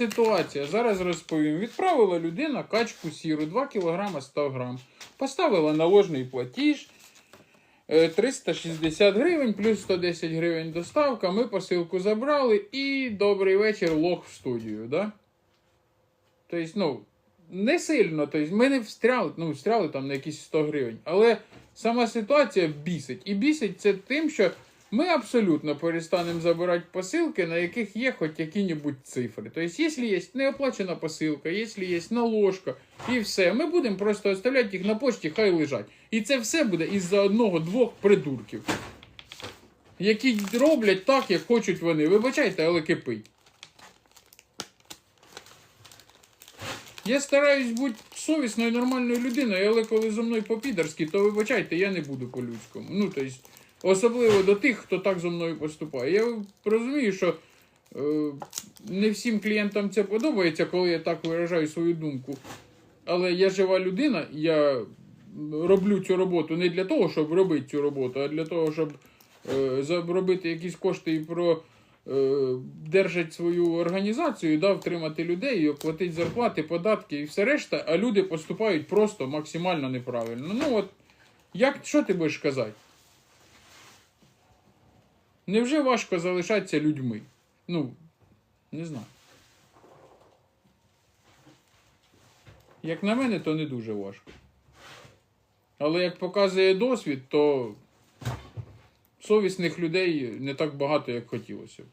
Ситуація, зараз розповім. Відправила людина качку сіру 2 кг 100 г. Поставила наложний платіж е, 360 гривень плюс 110 гривень доставка. Ми посилку забрали і добрий вечір лог в студію. Да? Тобто, ну, не сильно. Тобто, ми не встряли, ну, встряли там на якісь 100 гривень. Але сама ситуація бісить. І бісить це тим, що ми абсолютно перестанемо забирати посилки, на яких є хоч які-небудь цифри. Тобто, якщо є неоплачена посилка, якщо є наложка і все, ми будемо просто оставляти їх на почті, хай лежать. І це все буде із-за одного-двох придурків, які роблять так, як хочуть вони. Вибачайте, але кипить. Я стараюсь бути совісною нормальною людиною, але коли зо мною по-підерськи, то вибачайте, я не буду по-людському. Ну, тобто, особливо до тих, хто так зо мною поступає. Я розумію, що е, не всім клієнтам це подобається, коли я так виражаю свою думку. Але я жива людина, я роблю цю роботу не для того, щоб робити цю роботу, а для того, щоб е, заробити якісь кошти і про. е, Держать свою організацію, да, втримати людей, оплатити зарплати, податки і все решта, а люди поступають просто максимально неправильно. Ну от, як, що ти будеш казати? Невже важко залишатися людьми? Ну, не знаю. Як на мене, то не дуже важко. Але як показує досвід, то совісних людей не так багато, як хотілося б.